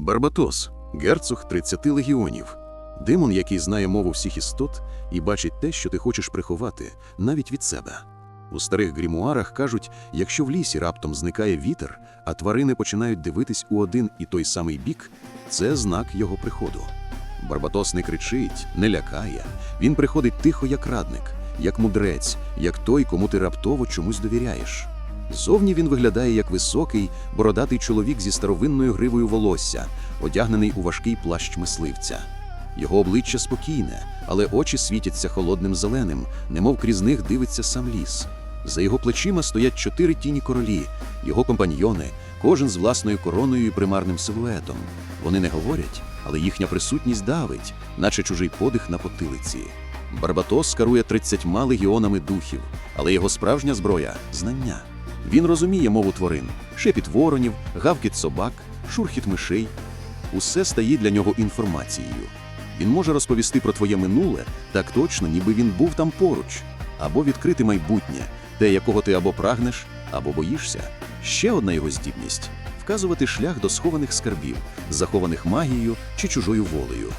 Барбатос, герцог 30 легіонів. Демон, який знає мову всіх істот і бачить те, що ти хочеш приховати, навіть від себе. У старих грімуарах кажуть, якщо в лісі раптом зникає вітер, а тварини починають дивитись у один і той самий бік, це знак його приходу. Барбатос не кричить, не лякає. Він приходить тихо, як радник, як мудрець, як той, кому ти раптово чомусь довіряєш. Зовні він виглядає як високий, бородатий чоловік зі старовинною гривою волосся, одягнений у важкий плащ мисливця. Його обличчя спокійне, але очі світяться холодним зеленим, немов крізь них дивиться сам ліс. За його плечима стоять чотири тіні королі, його компаньйони, кожен з власною короною і примарним силуетом. Вони не говорять, але їхня присутність давить, наче чужий подих на потилиці. Барбатос керує 30 легіонами духів, але його справжня зброя знання. Він розуміє мову тварин, шепіт воронів, гавкіт собак, шурхіт мишей. Усе стає для нього інформацією. Він може розповісти про твоє минуле так точно, ніби він був там поруч, або відкрити майбутнє, те, якого ти або прагнеш, або боїшся. Ще одна його здібність вказувати шлях до схованих скарбів, захованих магією чи чужою волею.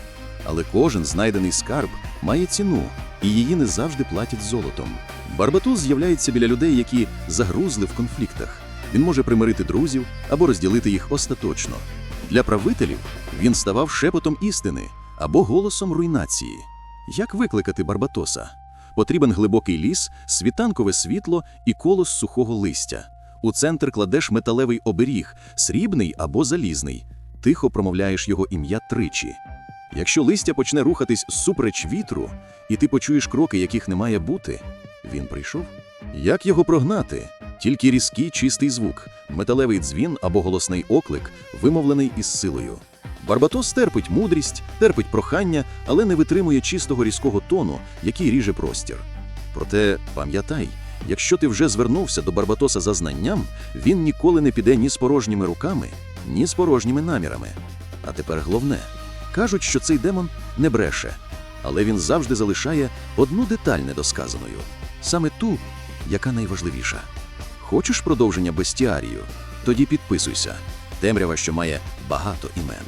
Але кожен знайдений скарб має ціну, і її не завжди платять золотом. Барбатус з'являється біля людей, які загрузли в конфліктах. Він може примирити друзів або розділити їх остаточно. Для правителів він ставав шепотом істини або голосом руйнації. Як викликати Барбатоса? Потрібен глибокий ліс, світанкове світло і колос сухого листя. У центр кладеш металевий оберіг, срібний або залізний. Тихо промовляєш його ім'я тричі. Якщо листя почне рухатись супереч вітру, і ти почуєш кроки, яких не має бути, він прийшов. Як його прогнати? Тільки різкий чистий звук, металевий дзвін або голосний оклик, вимовлений із силою. Барбатос терпить мудрість, терпить прохання, але не витримує чистого різкого тону, який ріже простір. Проте пам'ятай, якщо ти вже звернувся до Барбатоса за знанням, він ніколи не піде ні з порожніми руками, ні з порожніми намірами. А тепер головне кажуть, що цей демон не бреше, але він завжди залишає одну деталь недосказаною, саме ту, яка найважливіша. Хочеш продовження бестіарію? Тоді підписуйся. Темрява, що має багато імен.